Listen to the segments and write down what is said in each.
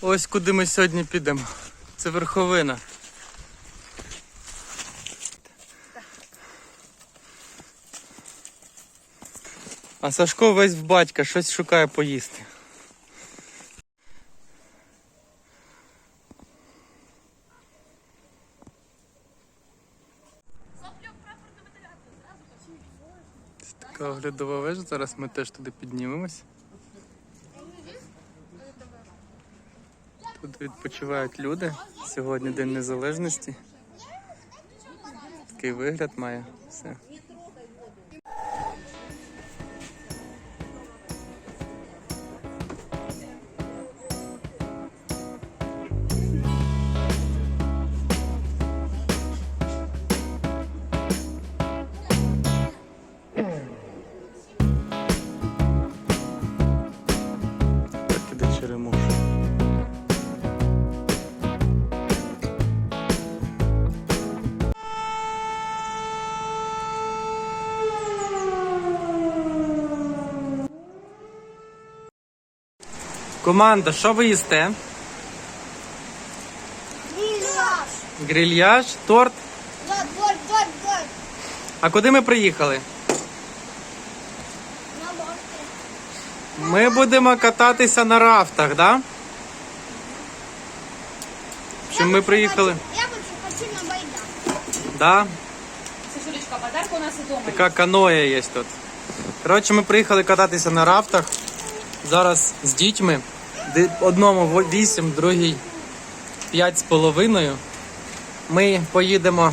Ось куди ми сьогодні підемо. Це верховина. А Сашко весь в батька, щось шукає поїсти. Така оглядова вежа, зараз ми теж туди піднімемось. Відпочивають люди. Сьогодні День Незалежності. Такий вигляд має все. Команда, що ви їсте? Гуляш! Грильяж, торт. Да, борт, борт, борт! А куди ми приїхали? На борт. Ми будемо кататися на рафтах, да? Чи ми приїхали? Я хочу на байдарку. Да. Сашулечка, подарка у нас дома. Така каноя є тут. Коротше, ми приїхали кататися на рафтах. Зараз з дітьми. Одному во- 8, другий 5 з половиною. Ми поїдемо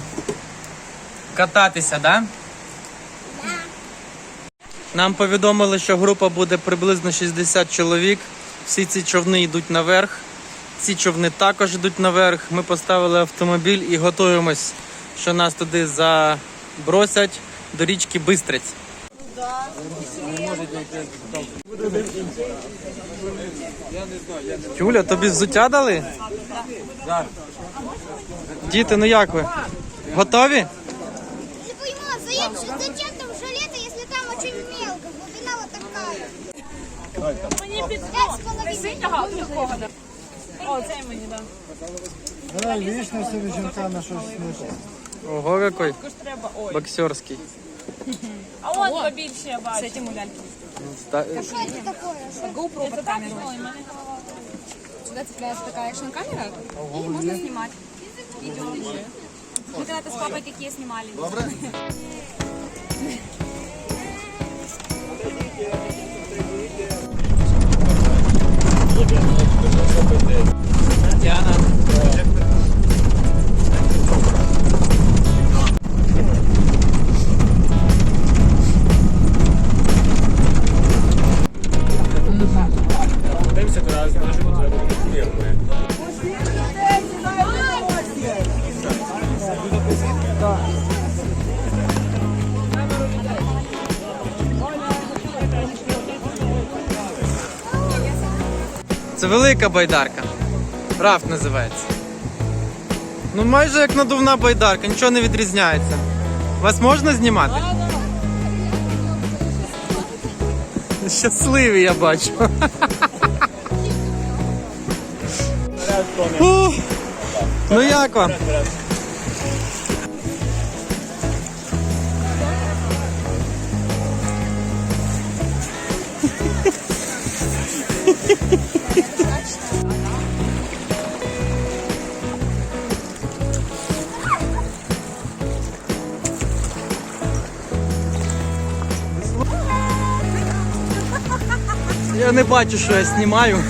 кататися, да? Нам повідомили, що група буде приблизно 60 чоловік. Всі ці човни йдуть наверх. Ці човни також йдуть наверх. Ми поставили автомобіль і готуємось, що нас туди забросять до річки Бистрець. Юля, тобі взуття дали? Діти, ну як ви? Готові? Не пойму, зачем, зачем там жилеты, если там очень мелко? Глубина вот такая. Мені під Пять с половиной. синього, а да? О, це мені, да. Давай вічно собі жінка на щось смішно. Ого, який Також треба, ой. боксерський. А он Ого. побільше я бачу. З цим ляльки. Та... Що це таке? GoPro під камеру. Сюди цепляється така екшн-камера, і можна знімати. Відео. Мы когда-то с папой какие снимали. Добре. Diana. Це велика байдарка. Рафт називається. Ну майже як надувна байдарка, нічого не відрізняється. Вас можна знімати? Щасливі, я бачу. Ну як вам? Бачу, що я знімаю.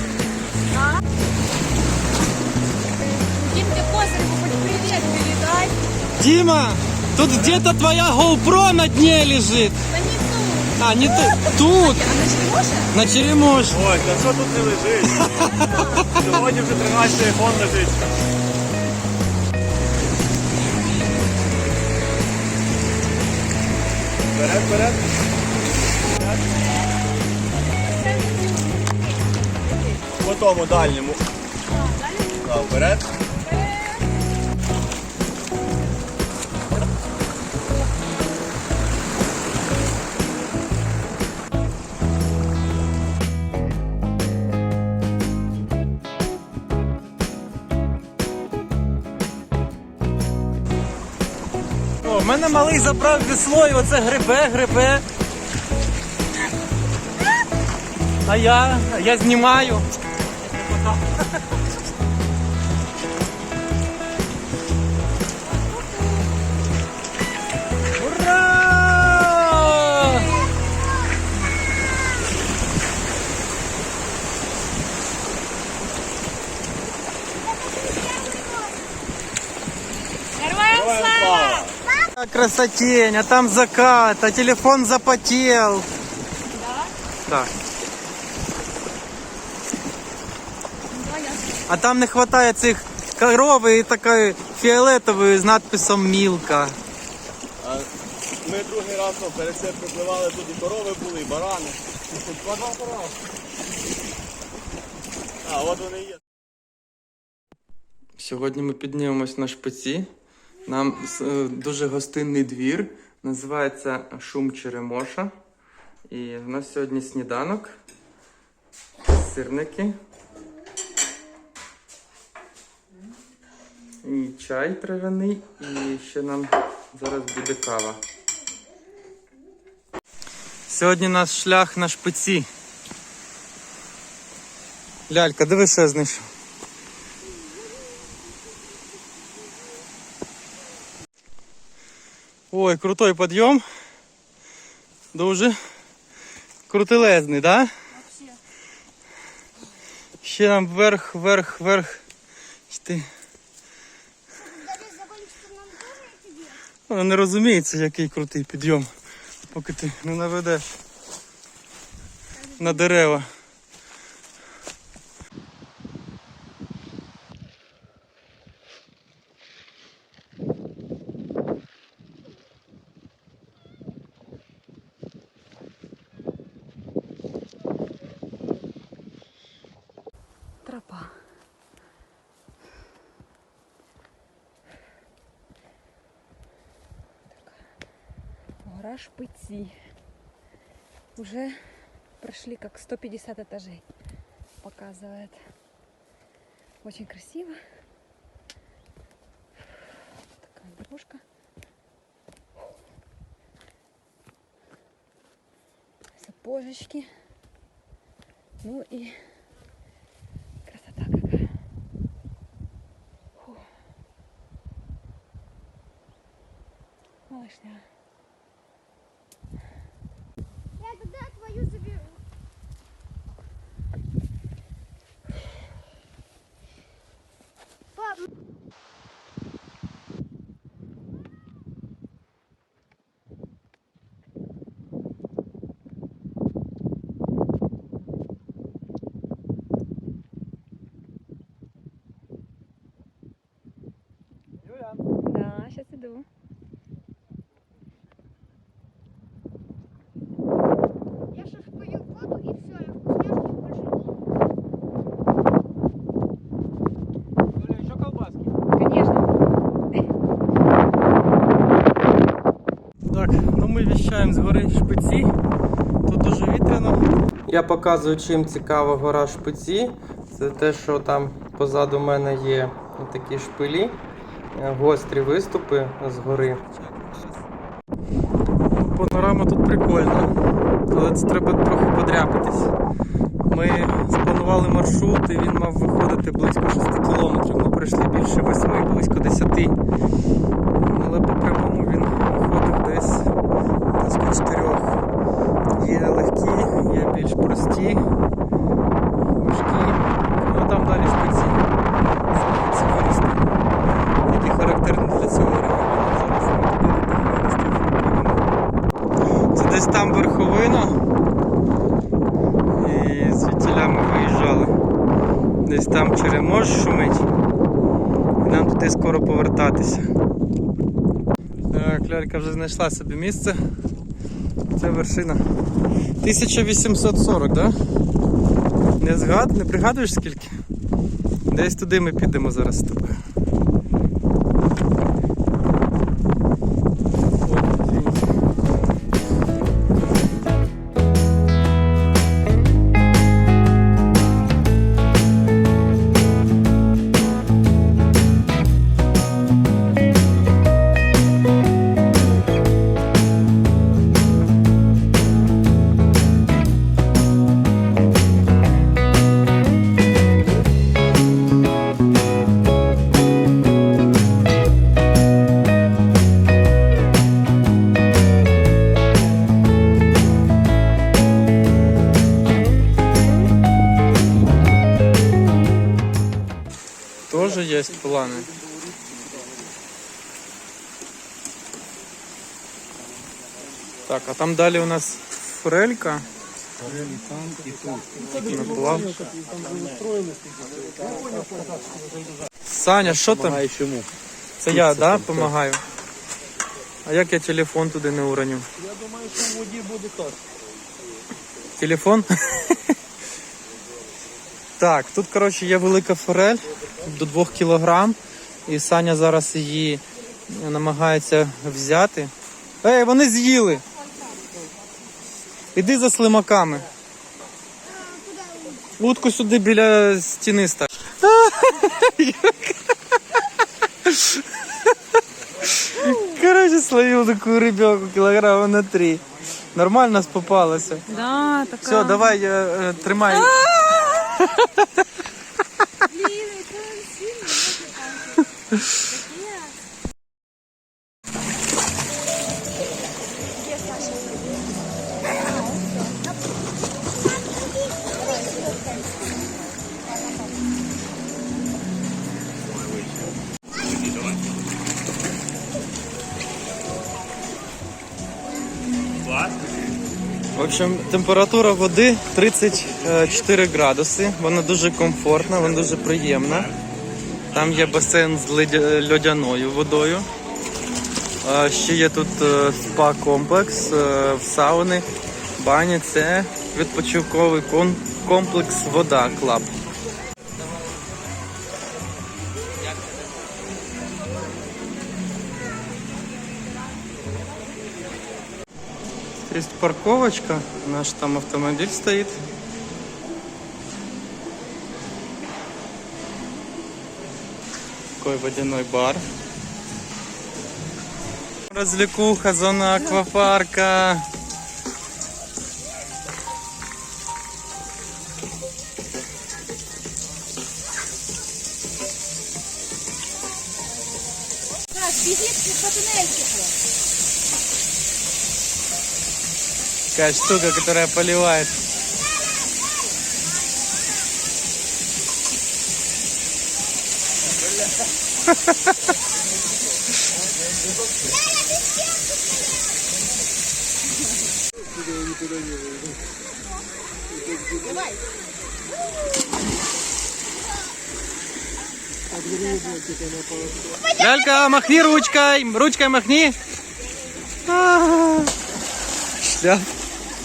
Передай. Дима, тут где-то твоя GoPro на дне лежит. Да не тут. А, не тут. Тут, А на черемош. Ой, та що тут не лежить? Сьогодні вже 13 айфон лежить. Вперед, вперед. тому дальньому. Да, вперед. У мене малий забрав весло і оце грибе, грибе. А я, я знімаю. Ура! Героям слава! А красотень, а там закат, а телефон запотел. Да? А там не хватає цих корови і такої фіолетової з надписом Мілка. А ми другий раз перед цим припливали, тут і корови були, і барани. Два-два корови. А, от вони є. Сьогодні ми піднімемось на шпиці. Нам е, дуже гостинний двір. Називається Шум Черемоша. І в нас сьогодні сніданок, сирники. І чай травяний, і ще нам зараз буде кава. Сьогодні наш шлях на шпиці. Лялька, диви, що я знайшов. Ой, крутой підйом. Дуже крутелезний, да? Вообще. Ще нам вверх, вверх, вверх. Йти. Вона не розуміється, який крутий підйом, поки ти не наведеш на дерева. Гора Шпыци. Уже прошли как 150 этажей. Показывает. Очень красиво. Такая дорожка. Сапожечки. Ну и красота какая. Фу. Малышня. Сейчас иду. я сейчас пою воду и все, я вкусняшки больше не Що колбаски? Конечно. Так, ну ми віщаємо з гори Шпиці. Тут дуже вітряно. Я показую, чим цікава гора Шпиці. Це те, що там позаду мене є такі шпилі, гострі виступи з гори. Панорама тут прикольна, але це треба трохи подряпатись. Ми спланували маршрут і він мав виходити близько 6 кілометрів. Ми пройшли більше 8, близько 10. Але по прямому він виходив десь близько 4. Є легкі, є більш прості, важкі. Ну там далі шпиці. Ці вирости, які характерні для цього регіону. Зараз ми туди до тих виростів підемо. Це десь там верховина. І звідтіля ми виїжджали. Десь там черемош шумить. І нам туди скоро повертатися. Так, лялька вже знайшла собі місце. Це вершина. 1840, так? Да? Не згад, не пригадуєш скільки? Десь туди ми підемо зараз з тобою. Там далі у нас форелька. Саня, що там? чому? Це я, да, допомагаю? А як я телефон туди не уроню? Я думаю, що в воді буде так. Телефон? так, тут, коротше, є велика форель до 2 кілограм. І Саня зараз її намагається взяти. Ей, вони з'їли! Іди за слимаками. Утку сюди біля стіни став. Короче, словил такую рыбеху килограмма на три. Нормально нас попалося. Да, така. Все, давай, е, тримай. В общем, температура води 34 градуси. Вона дуже комфортна, вона дуже приємна. Там є басейн з льодяною водою. Ще є тут е, спа-комплекс, е, сауни, баня. Це відпочинковий комплекс Вода Клаб. Есть парковочка, наш там автомобиль стоит. Такой водяной бар. Развлекуха, зона аквапарка. Такая штука, которая поливает. Лялька, махни ручкой, ручкой махни. А,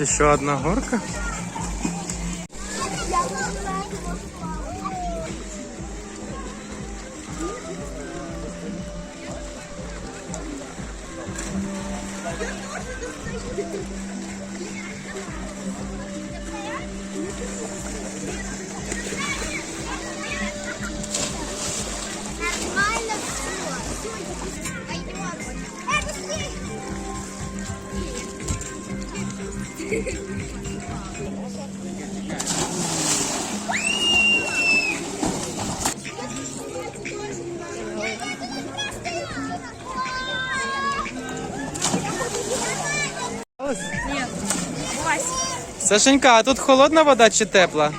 еще одна горка. Сашенька, а тут холодна вода чи тепла?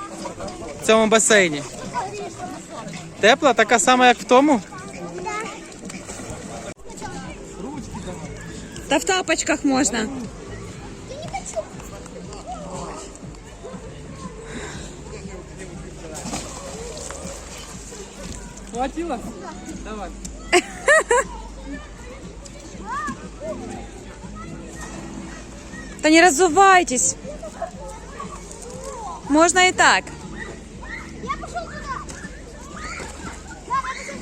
В цьому басейні? Тепла, така сама, як в тому? Та в тапочках можна. Хватило? Давай. Та не разувайтесь. Можна і так. Я пошел туда. Да, я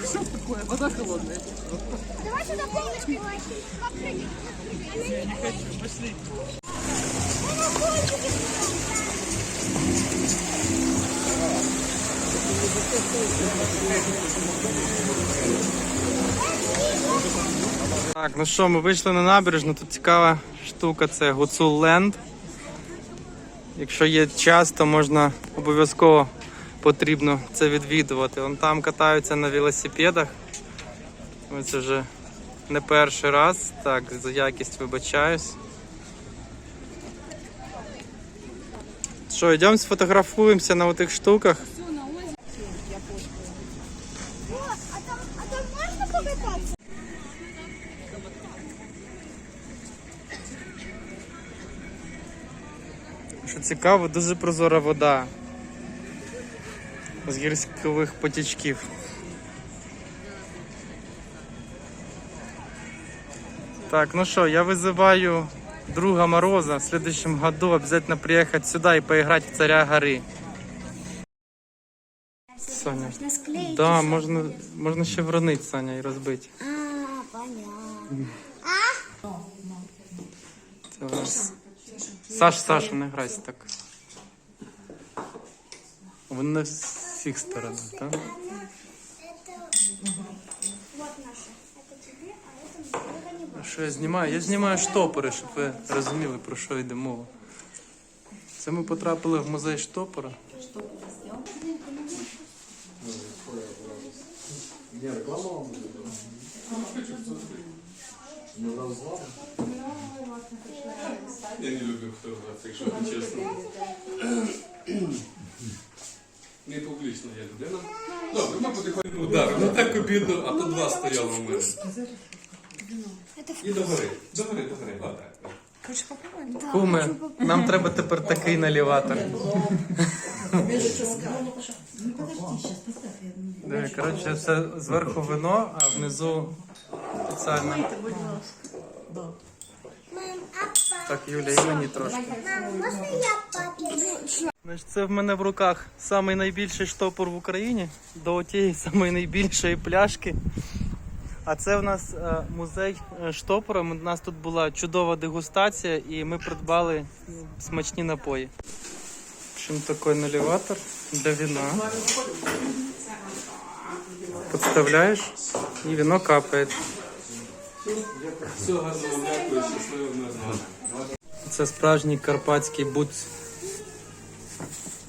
пошел туда. Давай сюда полностью. Попрыгай. Пошли. Так, ну що, ми вийшли на набережну. Тут цікава штука це Гуцул Ленд. Якщо є час, то можна обов'язково потрібно це відвідувати. Вон там катаються на велосипедах. Це вже не перший раз. Так, за якість вибачаюсь. Що, йдемо сфотографуємося на отих штуках. О, а там, а там можно покататься? Що цікаво, дуже прозора вода з гірськових потічків. Так, ну что, я вызываю друга Мороза в следующем году обязательно приехать сюда и поиграть в царя горы. Саня. Можно склеить. Да, можна, можна ще вронити, Саня, і розбити. А, понятно. Це у нас... Саш, Саша, не грайся так. Вони на всіх сторонах, так? Это вот наша. Это тебе, а это мне. Это не Що я знімаю? Я знімаю штопори, щоб ви розуміли, про що йде мова. Це ми потрапили в музей штопора. Я не люблю фотографії, якщо це чесно. Не публічна я людина. Добре, ми потихоньку ударимо. Ну так обідно, а то два стояло у мене. І догори. Догори, догори. Отак. так. Куме, нам треба тепер такий наліватор. Диви, Коротше, це зверху вино, а внизу спеціально. Мам, а папа? Так, Юля, і мені трошки. Мам, я? Значить, це в мене в руках самий найбільший штопор в Україні до тієї самої найбільшої пляшки. А це в нас е, музей е, штопора. У нас тут була чудова дегустація і ми придбали смачні напої. В общем, такий наліватор для вина. Подставляєш і вино капає. Все, гарно дякую, щасливо. Це справжній карпатський буц.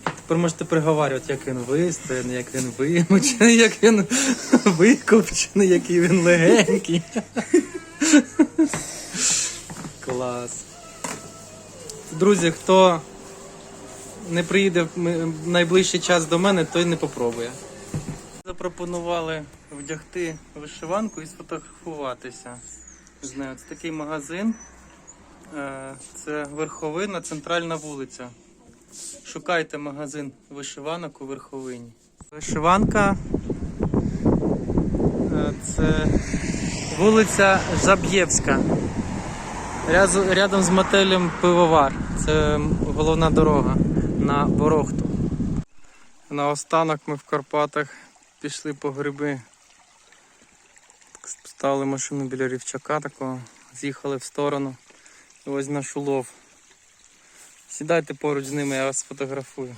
Тепер можете приговарювати, як він вистояний, як він вимочений, як він викопчений, який він легенький. Клас. Друзі, хто не приїде в найближчий час до мене, той не попробує. Запропонували вдягти вишиванку і сфотографуватися з нею. Це такий магазин. Е, Це верховина, центральна вулиця. Шукайте магазин вишиванок у верховині. Вишиванка е, це вулиця Жаб'євська. Рядом з мотелем Пивовар. Це головна дорога на Ворохту. Наостанок ми в Карпатах пішли по гриби. Ставили машину біля рівчака такого, з'їхали в сторону. І ось наш улов. Сідайте поруч з ними, я вас сфотографую.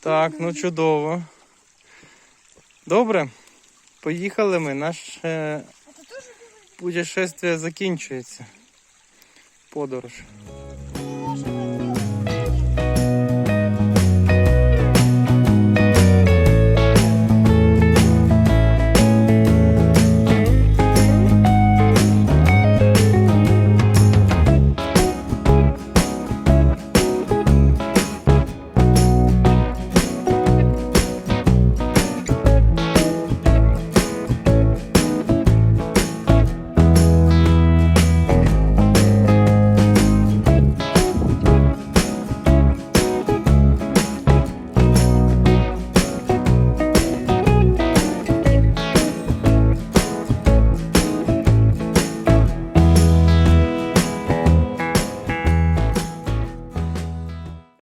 Так, ну чудово. Добре. Поїхали ми. Наше путешествие закінчується. Подорож.